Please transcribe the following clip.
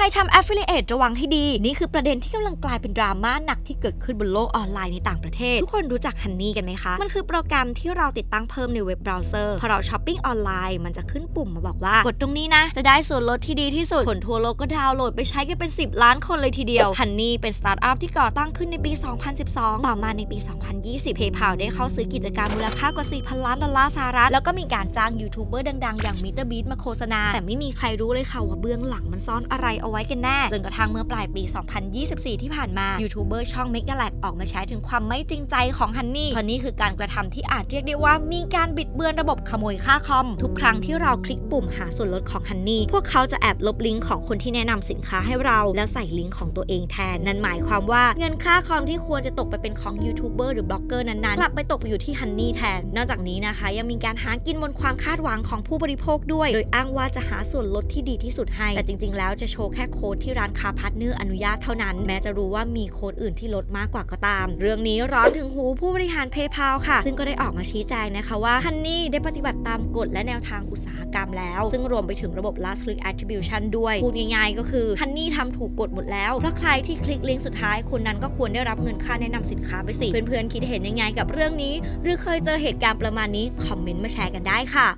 ใครทำ affiliate ระวังให้ดี นี่คือประเด็นที่กำลังกลายเป็นดราม่าหนักที่เกิดขึ้นบนโลกออนไลน์ในต่างประเทศ ทุกคนรู้จัก Honey กันไหมคะ มันคือโปรแกรมที่เราติดตั้งเพิ่มในเว็บเบราว์เซอร์พอเราช้อปปิ้งออนไลน์มันจะขึ้นปุ่มมาบอกว่ากดตรงนี้นะ จะได้ส่วนลดที่ดีที่สุดคนทั่วโลกก็ดาวน์โหลดไปใช้กันเป็น 10 ล้านคนเลยทีเดียว Honey เป็นสตาร์ทอัพที่ก่อตั้งขึ้นในปี 2012 ต่อมาในปี 2020 PayPal ได้เข้าซื้อกิจการมูลค่ากว่า 4,000 ล้านดอลลาร์สหรัฐแล้วก็มีการจ้างยูทูบเบอร์ดังๆ อย่าง MrBeast มาโฆษณาแต่ไม่มีใครรู้เลยค่ะว่าเบื้องหลังมันซ่อนอะไรเอาไว้กันแน่จนกระทั่งเมื่อปลายปี 2024 ที่ผ่านมายูทูบเบอร์ช่อง m e g a l a c ออกมาแชร์ถึงความไม่จริงใจของฮันนี่เพราะนี่คือการกระทำที่อาจเรียกได้ว่ามีการบิดเบือนระบบขโมยค่าคอม ทุกครั้งที่เราคลิกปุ่มหาส่วนลดของฮันนี่พวกเขาจะแอบลบลิงก์ของคนที่แนะนำสินค้าให้เราแล้วใส่ลิงก์ของตัวเองแทน นั่นหมายความว่าเงินค่าคอมที่ควรจะตกไปเป็นของยูทูบเบอร์หรือบล็อกเกอร์นั้นๆกลับไปตกอยู่ที่ฮันนี่แทน นอกจากนี้นะคะ ยังมีการหากินบนความคาดหวังของผู้บริโภคด้วย โดยอ้างว่าจะหาส่วนลดที่ดีที่สุดให้ แต่จริง ๆ แล้วจะโชว์ค่โค้ดที่ร้านค้าพาร์ทเนอร์อนุญาตเท่านั้น แม้จะรู้ว่ามีโค้ดอื่นที่ลดมากกว่าก็ตาม เรื่องนี้ร้อนถึงหูผู้บริหาร PayPal ค่ะ ซึ่งก็ได้ออกมาชี้แจงนะคะว่าฮันนี่ได้ปฏิบัติตามกฎและแนวทางอุตสาหกรรมแล้ว ซึ่งรวมไปถึงระบบ last click attribution ด้วย พูดง่ายๆก็คือฮันนี่ทำถูกกฎหมดแล้วเพราะใครที่คลิกลิงก์สุดท้ายคนนั้นก็ควรได้รับเงินค่าแนะนำสินค้าไปสิ เพื่อนๆคิดเห็นยังไงกับเรื่องนี้ หรือเคยเจอเหตุการณ์ประมาณนี้คอมเมนต์มาแชร์กันได้ค่ะ